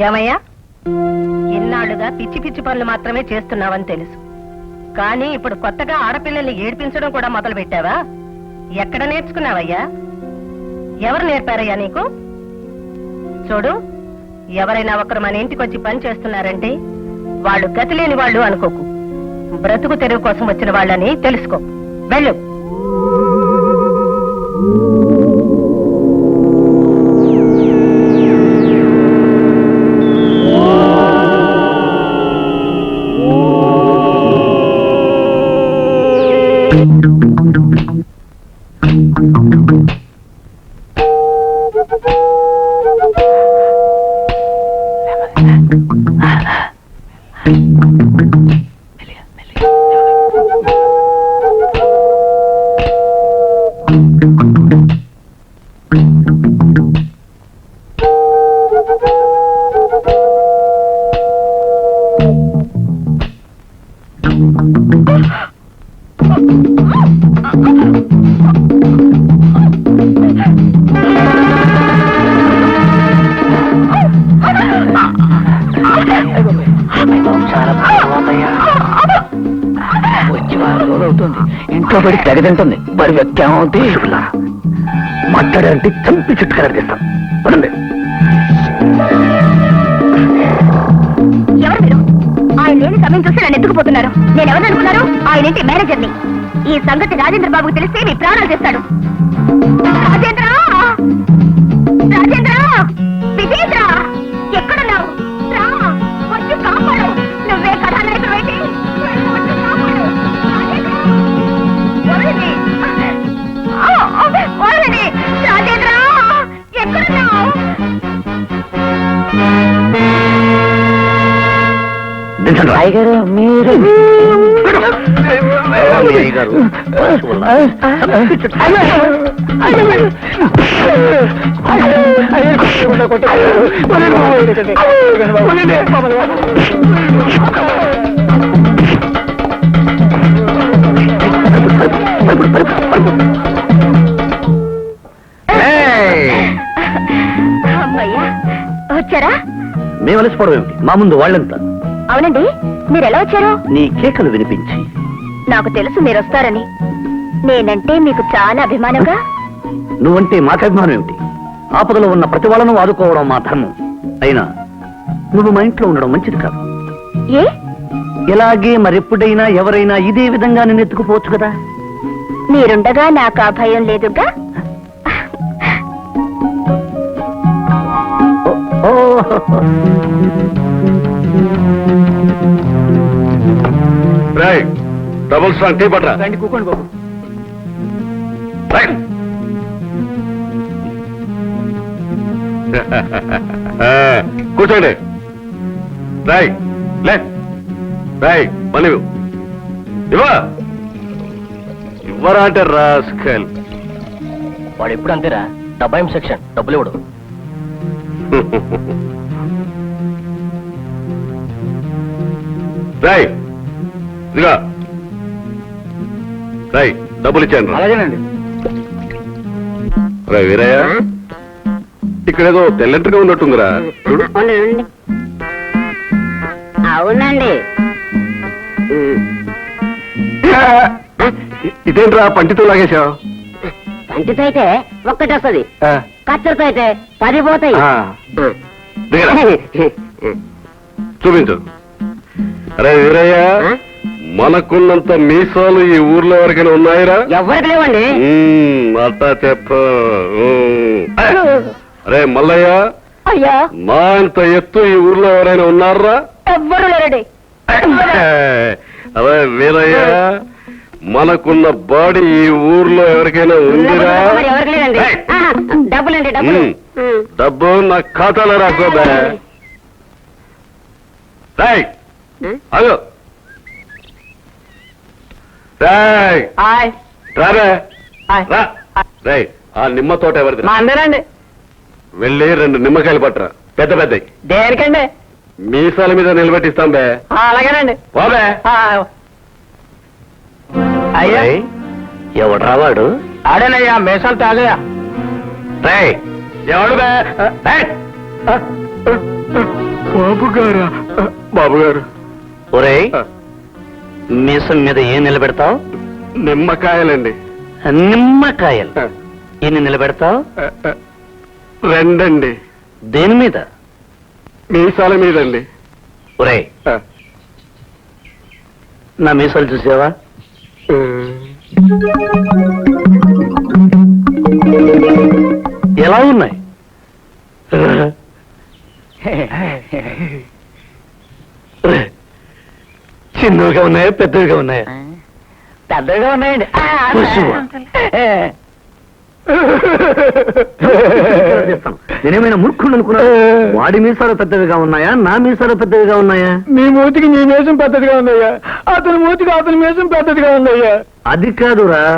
ఏమయ్యా? ఇన్నాళ్ళుగా పిచ్చి పిచ్చి పనులు మాత్రమే చేస్తున్నావని తెలుసు. కానీ ఇప్పుడు కొత్తగా ఆడపిల్లల్ని ఏడిపించడం కూడా మొదలు పెట్టావా ఎక్కడ నేర్చుకున్నావయ్యా? ఎవరు నేర్పారయ్యా నీకు? చూడు ఎవరైనా ఒకరు మన ఇంటికి వచ్చి పని చేస్తున్నారంటే వాళ్ళు గతి లేని వాళ్ళు అనుకోకు. బ్రతుకు తెరువు కోసం వచ్చిన వాళ్ళని తెలుసుకో. వెళ్ళు. చాలా బాగుందయ్యా వచ్చి వారం రోజులు అవుతుంది. ఇంట్లో పడి తెగతింటుంది మరి వ్యక్తి ఏమవుతుంది మాట్లాడంటే చంపి చుట్టుకర పడండి సమయం చూసి నన్ను ఎత్తుకుపోతున్నారు. నేను ఎవరు అనుకున్నారు ఆయన ఇంటి మేనేజర్ని? ఈ సంగతి రాజేంద్ర బాబుకు తెలిస్తే మీ ప్రాణాలు చేస్తాడు రాజేంద్ర! రాజేంద్ర! గారు మీరు అమ్మయ్యా వచ్చారా? మేము అలసిపోవడం ఏమిటి? మా ముందు వాళ్ళంతా? అవునండి మీరు ఎలా వచ్చారు? నీ కేకలు వినిపించి. నాకు తెలుసు మీరు వస్తారని నేనంటే మీకు చాలా అభిమానంగా? నువ్వంటే మాకు అభిమానం ఏమిటి? ఆపదలో ఉన్న ప్రతి వాళ్ళను ఆదుకోవడం మా ధర్మం. అయినా నువ్వు మా ఇంట్లో ఉండడం మంచిది కాదు. ఏ? ఇలాగే మరెప్పుడైనా ఎవరైనా ఇదే విధంగా నిన్ను ఎత్తుకుపోవచ్చు కదా? మీరుండగా నాకు ఆ భయం లేదుగా? ఓ, ఓ, రాయ్ డబుల్ స్ట్రాంగ్ టీ పట్రా. రండి కూకోండి బాబు. రైట్ కూర్చోండి. రాయ్ లే. రాయ్ మళ్ళీ. ఇవ్వ. ఇవ్వరా అంటే రాస్కల్. వాడు ఎప్పుడు అంతేరా? డబ్బాయి సెక్షన్ డబ్బులు ఇవ్వడు. రాయ్ ఇదిగా. రాయ్ డబ్బులు ఇచ్చాను రా. అలాగేనండి. రా వీరయ్య ఇక్కడ ఏదో తెల్లంటగా ఉన్నట్టుందిరా. చూడు. అవునండి. ఇదేంట్రా పంటితో లాగేశావు? పంటితో అయితే ఒక్కటి వస్తుంది. కత్తెరతో అయితే పది పోతాయి. చూపించు. అరే వీరయ్య మనకున్నంత మీసాలు ఈ ఊర్లో ఎవరికైనా ఉన్నాయిరా? ఎవరికి లేవండి. అట్టా చెప్పు. అరే మల్లయ్య అయ్యా. మా అంత ఎత్తు ఈ ఊర్లో ఎవరైనా ఉన్నారా? ఎవ్వరు లేరండి. అదే వీరయ్య మనకున్న బాడీ ఈ ఊర్లో ఎవరికైనా ఉందిరా? మరి ఎవరికి లేదండి ఏయ్! ఆహా, డబ్బులండి డబ్బులు. మ్మ్. మ్మ్. డబ్బు నా ఖాతాలో రాసుకోబే రాయ్! అగో రాయ్ హాయ్ రాబే హాయ్. రా రాయ్ ఆ నిమ్మ తోట ఎవరిది? మా అందరండి. వెళ్ళి రెండు నిమ్మకాయలు పట్టరా. పెద్ద పెద్దవి దేనికండి? మీసాల మీద నిలబెట్టిస్తాం బే. ఆ, అలాగేనండి. పోబే ఆ, అయ్యా. ఎవడు రావాడు ఆడేనయ్యా మేసాలు తాగయా రాయ్ ఎవడు బే. బాబు గారా బాబు గారు ఒరేయ్ మీసం మీద ఏం నిలబెడతావు? నిమ్మకాయలండి. నిమ్మకాయలు. ఎన్ని నిలబెడతావు? రెండండి. దేని మీద? మీసాల మీదండి. ఒరేయ్ నా మీసాలు చూసావా? ఎలా ఉన్నాయి? చిన్నవిగా ఉన్నాయా పెద్దవిగా ఉన్నాయా? పెద్దగా ఉన్నాయండి? నేనేమైనా మూర్ఖుడు అనుకున్నా వాడి మీసాలు పెద్దవిగా ఉన్నాయా నా మీసాలు పెద్దవిగా ఉన్నాయా? నీ మూతికి నీ మేషం పెద్దదిగా ఉందయ్యా. అతని మూతికి అతని మేషం పెద్దదిగా ఉందయ్యా. అది కాదురా.